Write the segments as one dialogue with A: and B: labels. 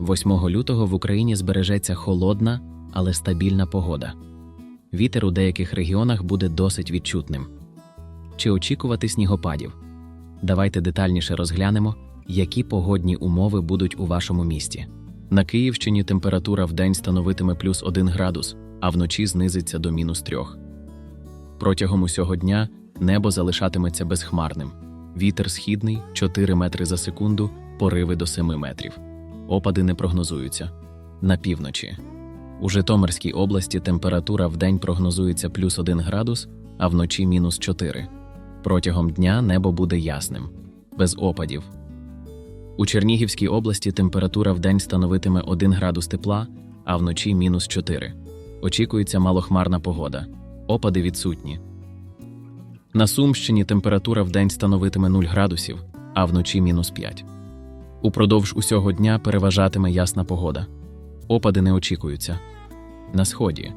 A: 8 лютого в Україні збережеться холодна, але стабільна погода. Вітер у деяких регіонах буде досить відчутним. Чи очікувати снігопадів? Давайте детальніше розглянемо, які погодні умови будуть у вашому місті. На Київщині температура в день становитиме плюс 1 градус, а вночі знизиться до мінус 3. Протягом усього дня небо залишатиметься безхмарним. Вітер східний 4 метри за секунду, пориви до 7 метрів. Опади не прогнозуються. На півночі. У Житомирській області температура в день прогнозується плюс 1 градус, а вночі мінус 4. Протягом дня небо буде ясним, без опадів. У Чернігівській області температура в день становитиме 1 градус тепла, а вночі мінус 4. Очікується малохмарна погода. Опади відсутні. На Сумщині температура в день становитиме 0 градусів, а вночі мінус 5. Упродовж усього дня переважатиме ясна погода. Опади не очікуються. На сході.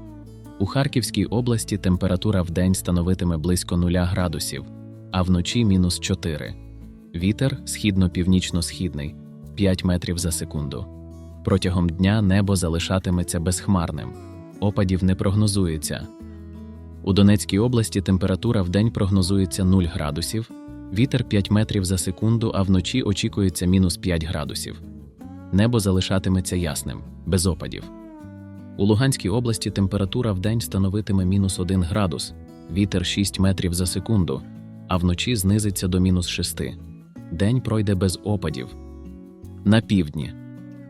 A: У Харківській області температура в день становитиме близько 0 градусів, а вночі мінус 4. Вітер східно-північно-східний 5 метрів за секунду. Протягом дня небо залишатиметься безхмарним. Опадів не прогнозується. У Донецькій області температура в день прогнозується 0 градусів, вітер 5 метрів за секунду, а вночі очікується мінус 5 градусів. Небо залишатиметься ясним, без опадів. У Луганській області температура в день становитиме мінус 1 градус, вітер 6 метрів за секунду, а вночі знизиться до мінус 6. День пройде без опадів. На півдні.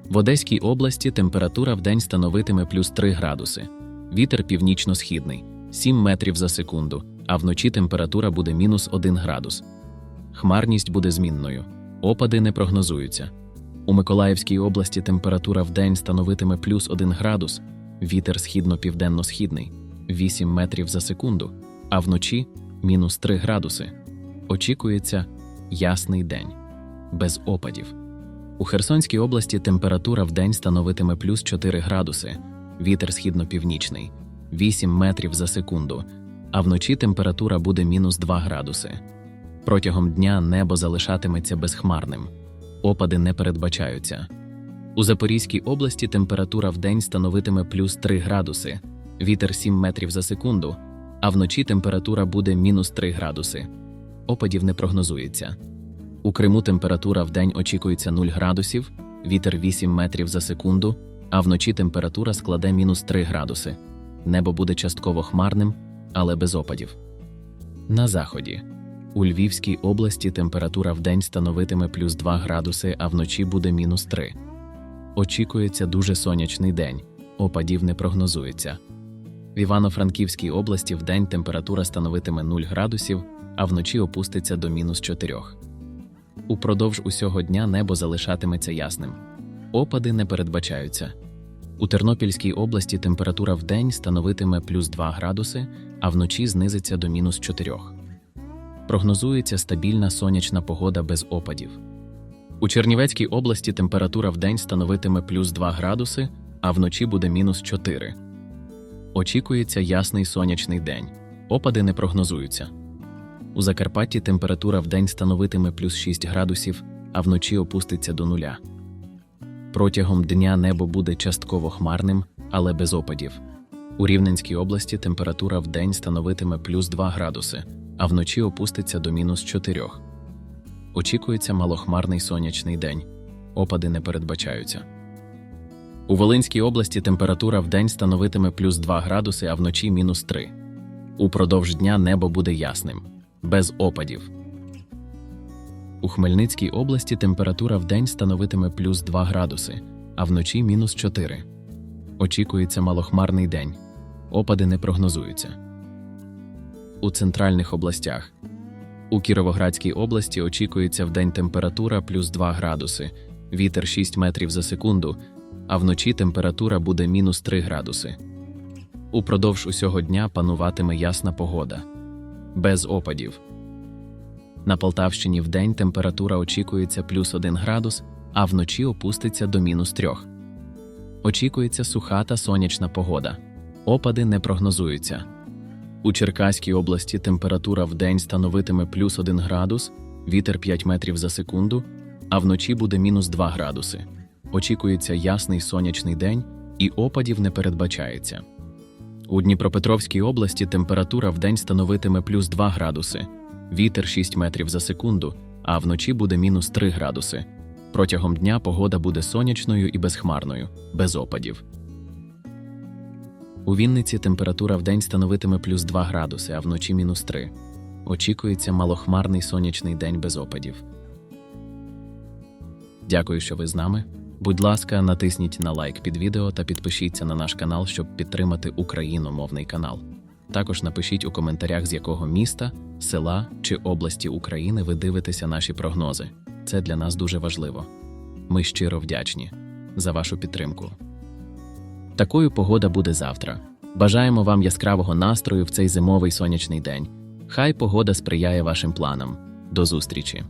A: В Одеській області температура в день становитиме плюс 3 градуси, вітер північно-східний 7 метрів за секунду, а вночі температура буде мінус 1 градус. Хмарність буде змінною. Опади не прогнозуються. У Миколаївській області температура в день становитиме плюс 1 градус, вітер східно-південно-східний 8 метрів за секунду, а вночі мінус 3 градуси. Очікується ясний день, без опадів. У Херсонській області температура в день становитиме плюс 4 градуси, вітер східно-північний 8 метрів за секунду, а вночі температура буде мінус 2 градуси. Протягом дня небо залишатиметься безхмарним. Опади не передбачаються. У Запорізькій області температура в день становитиме плюс 3 градуси, вітер 7 метрів за секунду, а вночі температура буде мінус 3 градуси. Опадів не прогнозується. У Криму температура в день очікується 0 градусів, вітер 8 метрів за секунду, а вночі температура складе мінус 3 градуси. Небо буде частково хмарним, але без опадів. На заході. У Львівській області температура вдень становитиме плюс 2 градуси, а вночі буде мінус 3. Очікується дуже сонячний день, опадів не прогнозується. В Івано-Франківській області вдень температура становитиме 0 градусів, а вночі опуститься до мінус 4. Упродовж усього дня небо залишатиметься ясним. Опади не передбачаються. У Тернопільській області температура вдень становитиме плюс 2 градуси, а вночі знизиться до мінус 4. Прогнозується стабільна сонячна погода без опадів. У Чернівецькій області температура вдень становитиме плюс 2 градуси, а вночі буде мінус 4. Очікується ясний сонячний день. Опади не прогнозуються. У Закарпатті температура вдень становитиме плюс 6 градусів, а вночі опуститься до нуля. Протягом дня небо буде частково хмарним, але без опадів. У Рівненській області температура вдень становитиме плюс 2 градуси, а вночі опуститься до мінус 4. Очікується малохмарний сонячний день. Опади не передбачаються. У Волинській області температура вдень становитиме плюс 2 градуси, а вночі мінус 3. Упродовж дня небо буде ясним, без опадів. У Хмельницькій області температура вдень становитиме плюс 2 градуси, а вночі мінус 4. Очікується малохмарний день. Опади не прогнозуються. У центральних областях. У Кіровоградській області очікується вдень температура плюс 2 градуси, вітер 6 метрів за секунду, а вночі температура буде мінус 3 градуси. Упродовж усього дня пануватиме ясна погода. Без опадів. На Полтавщині вдень температура очікується плюс 1 градус, а вночі опуститься до мінус 3. Очікується суха та сонячна погода. Опади не прогнозуються. У Черкаській області температура вдень становитиме плюс 1 градус, вітер 5 метрів за секунду, а вночі буде мінус 2 градуси. очікується ясний сонячний день і опадів не передбачається. У Дніпропетровській області температура вдень становитиме плюс 2 градуси, вітер 6 метрів за секунду, а вночі буде мінус 3 градуси. Протягом дня погода буде сонячною і безхмарною, без опадів. У Вінниці температура вдень становитиме плюс 2 градуси, а вночі мінус 3. Очікується малохмарний сонячний день без опадів. Дякую, що ви з нами. Будь ласка, натисніть на лайк під відео та підпишіться на наш канал, щоб підтримати україномовний канал. Також напишіть у коментарях, з якого міста, села чи області України ви дивитеся наші прогнози. Це для нас дуже важливо. Ми щиро вдячні за вашу підтримку. Такою погода буде завтра. Бажаємо вам яскравого настрою в цей зимовий сонячний день. Хай погода сприяє вашим планам. До зустрічі!